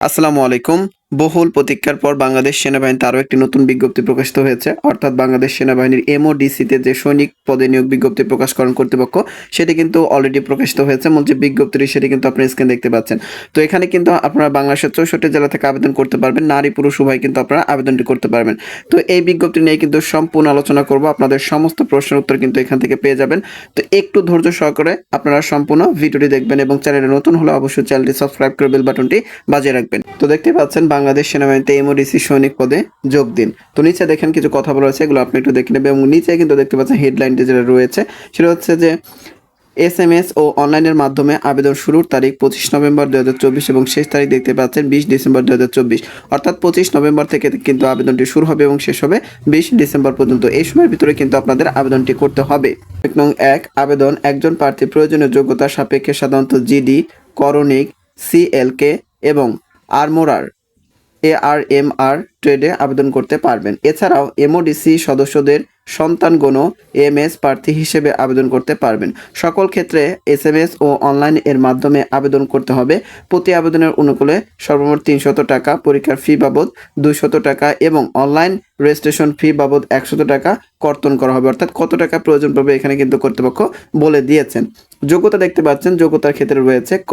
আসসালামু আলাইকুম। বহুল প্রতীক্ষার পর বাংলাদেশ সেনাবাহিনীতে আরও একটি নতুন বিজ্ঞপ্তি প্রকাশিত হয়েছে। অর্থাৎ বাংলাদেশ সেনাবাহিনীর এমওডিসিতে যে সৈনিক পদে নিয়োগ বিজ্ঞপ্তি প্রকাশ প্রকাশকরণ কর্তৃপক্ষ, সেটি কিন্তু অলরেডি প্রকাশিত হয়েছে। মূল যে বিজ্ঞপ্তিটি, সেটি কিন্তু আপনি স্ক্রিন দেখতে পাচ্ছেন। তো এখানে কিন্তু আপনারা বাংলাদেশের চৌষট্টি জেলা থেকে আবেদন করতে পারবেন। নারী, পুরুষ, উভয় কিন্তু আপনারা আবেদনটি করতে পারবেন। তো এই বিজ্ঞপ্তি নিয়ে কিন্তু সম্পূর্ণ আলোচনা করব। আপনাদের সমস্ত প্রশ্নের উত্তর কিন্তু এখান থেকে পেয়ে যাবেন। তো একটু ধৈর্য সহকারে আপনারা সম্পূর্ণ ভিডিওটি দেখবেন এবং চ্যানেলে নতুন হলে অবশ্যই চ্যানেলটি সাবস্ক্রাইব করে বেল বাটনটি বাজিয়ে রাখবেন। তো দেখতে পাচ্ছেন, বাংলাদেশ সেনাবাহিনীতে এমওডিসি সৈনিক পদে যোগ দিন। তো নিচে দেখেন কিছু কথা বলা হয়েছে, এগুলো আপনি একটু দেখে নেবেন এবং নিচে কিন্তু দেখতে পাচ্ছেন হেডলাইনটি যেটা রয়েছে, সেটা হচ্ছে যে এস এম এস ও অনলাইনের মাধ্যমে আবেদন শুরুর তারিখ পঁচিশ নভেম্বর দু হাজার চব্বিশ এবং শেষ তারিখ দেখতে পাচ্ছেন বিশ ডিসেম্বর দু হাজার চব্বিশ। অর্থাৎ পঁচিশ নভেম্বর থেকে কিন্তু আবেদনটি শুরু হবে এবং শেষ হবে বিশ ডিসেম্বর পর্যন্ত। এই সময়ের ভিতরে কিন্তু আপনাদের আবেদনটি করতে হবে। এক নং এক, আবেদন একজন প্রার্থী প্রয়োজনীয় যোগ্যতা সাপেক্ষে সাধারণত জিডি, করণিক, সিএলকে এবং আরমোরার আর ট্রেডে আবেদন করতে পারবেন। এছাড়াও এমওডিসি সদস্যদের সন্তানগণ এম এস প্রার্থী হিসেবে আবেদন করতে পারবেন। সকল ক্ষেত্রে এস এম এস ও অনলাইন এর মাধ্যমে আবেদন করতে হবে। প্রতি আবেদনের অনুকূলে সর্বমোট তিনশত টাকা, পরীক্ষার ফি বাবদ দুইশত টাকা এবং অনলাইন রেজিস্ট্রেশন ফি বাবদ একশত টাকা কর্তন করা হবে। অর্থাৎ কত টাকা প্রয়োজন পড়বে এখানে কিন্তু কর্তৃপক্ষ বলে দিয়েছেন। যোগ্যতা দেখতে পাচ্ছেন, যোগ্যতার ক্ষেত্রে রয়েছে ক,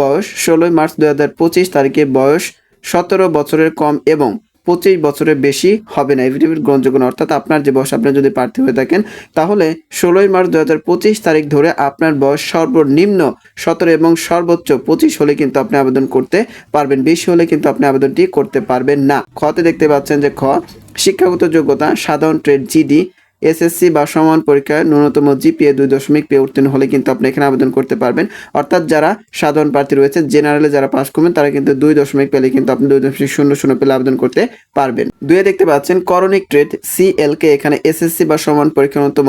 বয়স ষোলোই মার্চ দু হাজার পঁচিশ তারিখে বয়স সতেরো বছরের কম এবং পঁচিশ বছরের বেশি হবে না এফিডেভিট গ্রহণযোগ্য। অর্থাৎ আপনার যে বয়স, আপনি যদি প্রার্থী হয়ে থাকেন, তাহলে ষোলোই মার্চ দু হাজার পঁচিশ তারিখ ধরে আপনার বয়স সর্বনিম্ন সতেরো এবং সর্বোচ্চ পঁচিশ হলে কিন্তু আপনি আবেদন করতে পারবেন বেশি হলে কিন্তু আপনি আবেদনটি করতে পারবেন না খতে দেখতে পাচ্ছেন যে খ, শিক্ষাগত যোগ্যতা সাধারণ ট্রেড জিডি এসএসসি বা সমান পরীক্ষায় ন্যূনতম জিপিএ দুই দশমিক পেয়ে উত্তীর্ণ হলে কিন্তু আপনি এখানে আবেদন করতে পারবেন। অর্থাৎ যারা সাধারণ প্রার্থী রয়েছে, জেনারেলে যারা পাস করবেন, তারা কিন্তু দুই দশমিক পেলে কিন্তু আপনি দুই দশমিক শূন্য শূন্য পেলে আবেদন করতে পারবেন। দুয়ে দেখতে পাচ্ছেন, করণিক ট্রেড সিএলকে এখানে এসএসসি বা সমান পরীক্ষার ন্যূনতম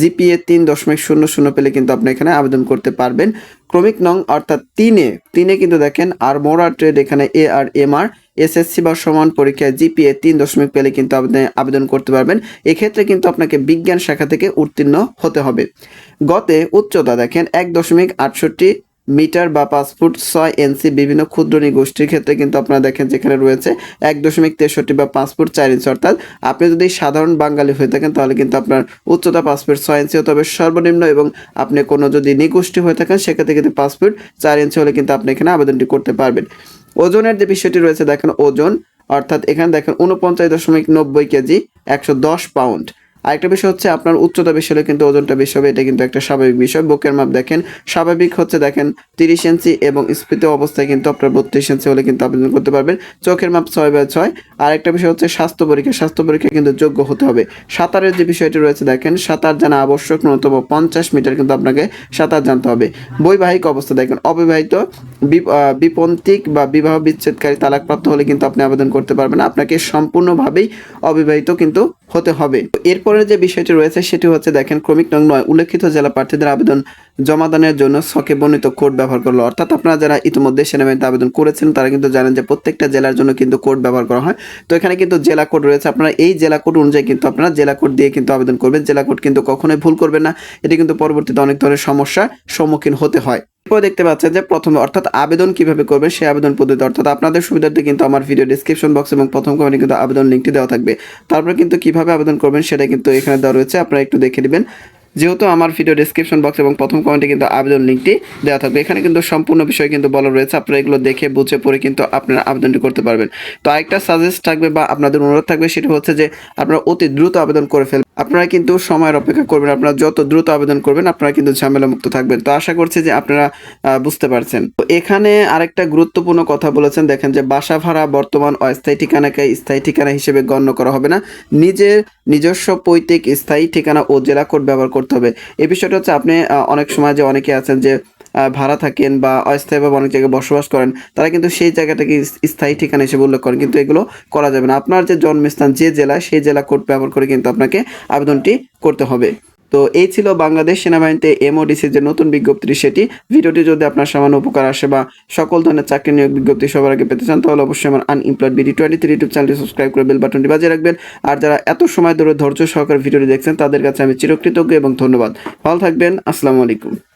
জিপিএ তিন দশমিক শূন্য শূন্য পেলে কিন্তু আপনি এখানে আবেদন করতে পারবেন। ক্রমিক নং, অর্থাৎ তিনে তিনে কিন্তু দেখেন, আর মোরা ট্রেড এখানে এ আর এম আর এসএসসি বা সমান পরীক্ষায় জিপিএ তিন দশমিক পেলে কিন্তু আপনি আবেদন করতে পারবেন। এক্ষেত্রে কিন্তু আপনাকে বিজ্ঞান শাখা থেকে উত্তীর্ণ হতে হবে। গতে উচ্চতা দেখেন, এক দশমিক আটষট্টি মিটার বা পাঁচ ফুট ছয় এনসি বিভিন্ন ক্ষুদ্র গোষ্ঠীর ক্ষেত্রে কিন্তু আপনারা দেখেন যেখানে রয়েছে এক দশমিক তেষট্টি বা পাঁচ ফুট চার ইঞ্চি, অর্থাৎ আপনি যদি সাধারণ বাঙালি হয়ে থাকেন তাহলে কিন্তু আপনার উচ্চতা পাঁচ ফুট ছয় ইঞ্চি হতে হবে সর্বনিম্ন এবং আপনি কোনো যদি নিগোষ্ঠী হয়ে থাকেন, সেক্ষেত্রে কিন্তু পাঁচ ফুট চার ইঞ্চি হলে কিন্তু আপনি এখানে আবেদনটি করতে পারবেন। ওজনের যে বিষয়টি রয়েছে, দেখেন ওজন, অর্থাৎ এখানে দেখেন উনপঞ্চাশ দশমিক নব্বই কেজি, একশো দশ পাউন্ড। আরেকটা বিষয় হচ্ছে আপনার উচ্চতা বেশি হলে কিন্তু ওজনটা বেশি হবে, এটা কিন্তু একটা স্বাভাবিক বিষয়। বুকের মাপ দেখেন, স্বাভাবিক হচ্ছে দেখেন তিরিশ ইঞ্চি এবং স্ফীত অবস্থায় কিন্তু আপনার বত্রিশ ইঞ্চি হলে কিন্তু আবেদন করতে পারবেন। চোখের মাপ ছয় বাই ছয়। আর একটা বিষয় হচ্ছে স্বাস্থ্য পরীক্ষা স্বাস্থ্য পরীক্ষা কিন্তু যোগ্য হতে হবে। সাঁতারের যে বিষয়টি রয়েছে দেখেন, সাঁতার জানা আবশ্যক, ন্যূনতম পঞ্চাশ মিটার কিন্তু আপনাকে সাঁতার জানতে হবে। বৈবাহিক অবস্থা দেখেন, অবিবাহিত বিপ- বিপন্থিক বা বিবাহ বিচ্ছেদকারী তালাকপ্রাপ্ত হলে কিন্তু আপনি আবেদন করতে পারবেন। আপনাকে সম্পূর্ণভাবেই অবিবাহিত কিন্তু হতে হবে। এরপরে যে বিষয়টি রয়েছে সেটি হচ্ছে, দেখেন, ক্রমিক নং নয়, উল্লেখিত জেলা প্রার্থীদের আবেদন জমাদানের জন্য ছকে বর্ণিত কোড ব্যবহার করল। অর্থাৎ আপনারা যারা ইতিমধ্যে সেনাবাহিনীতে আবেদন করেছেন, তারা কিন্তু জানেন যে প্রত্যেকটা জেলার জন্য কিন্তু কোড ব্যবহার করা হয়। তো এখানে কিন্তু জেলা কোড রয়েছে। আপনারা এই জেলা কোড অনুযায়ী কিন্তু আপনারা জেলা কোড দিয়ে কিন্তু আবেদন করবেন। জেলা কোড কিন্তু কখনোই ভুল করবেন না। এটি কিন্তু পরবর্তীতে অনেক ধরনের সমস্যার সম্মুখীন হতে হয়। এরপর দেখতে পাচ্ছেন যে প্রথমে অর্থাৎ আবেদন কীভাবে করবেন সেই আবেদন পদ্ধতি। অর্থাৎ আপনাদের সুবিধার্থে কিন্তু আমার ভিডিও ডিসক্রিপশন বক্স এবং প্রথম কমেন্টে কিন্তু আবেদন লিঙ্কটি দেওয়া থাকবে। তারপরে কিন্তু কীভাবে আবেদন করবেন সেটা কিন্তু এখানে দেওয়া রয়েছে, আপনারা একটু দেখে নেবেন। যেহেতু আমার ভিডিও ডিসক্রিপশন বক্স এবং প্রথম কমেন্টে কিন্তু আবেদন লিঙ্কটি দেওয়া থাকবে, এখানে কিন্তু সম্পূর্ণ বিষয় কিন্তু বলা রয়েছে। আপনারা এগুলো দেখে বুঝে পড়ে কিন্তু আপনারা আবেদনটি করতে পারবেন। তো আরেকটা সাজেস্ট থাকবে বা আপনাদের অনুরোধ থাকবে সেটা হচ্ছে যে আপনারা অতি দ্রুত আবেদন করে ফেলবেন। আপনারা কিন্তু সময়ের অপেক্ষা করবেন, আপনারা যত দ্রুত আবেদন করবেন, আপনারা কিন্তু ঝামেলা মুক্ত থাকবেন। তো আশা করছি যে আপনারা বুঝতে পারছেন। তো এখানে আরেকটা গুরুত্বপূর্ণ কথা বলেছেন, দেখেন যে বাসা ভাড়া বর্তমান অস্থায়ী ঠিকানাকে স্থায়ী ঠিকানা হিসেবে গণ্য করা হবে না। নিজের নিজস্ব পৈতৃক স্থায়ী ঠিকানা ও জেলা কোড ব্যবহার করতে হবে। এই বিষয়টা হচ্ছে আপনি অনেক সময় যে অনেকে আছেন যে ভাড়া থাকেন বা অস্থায়ীভাবে অনেক জায়গায় বসবাস করেন, তারা কিন্তু সেই জায়গাটাকে স্থায়ী ঠিকানা হিসেবে উল্লেখ করেন। কিন্তু এগুলো করা যাবে না। আপনার যে জন্মস্থান, যে জেলা, সেই জেলা কোড ব্যবহার করে কিন্তু আপনাকে আবেদনটি করতে হবে। তো এই ছিল বাংলাদেশ সেনাবাহিনীতে এমওডিসির যে নতুন বিজ্ঞপ্তি, সেটি ভিডিওটি যদি আপনার সামান্য উপকার আসে বা সকল ধরনের চাকরি নিয়োগ বিজ্ঞপ্তি সবার আগে পেতে চান, তাহলে অবশ্যই আমার unemployed BD twenty three YouTube চ্যানেলটি সাবস্ক্রাইব করে বেল বাটনটি বাজিয়ে রাখবেন। আর যারা এত সময় ধরে ধৈর্য সহকারে ভিডিওটি দেখছেন, তাদের কাছে আমি চিরকৃতজ্ঞ এবং ধন্যবাদ। ভালো থাকবেন। আসসালামু আলাইকুম।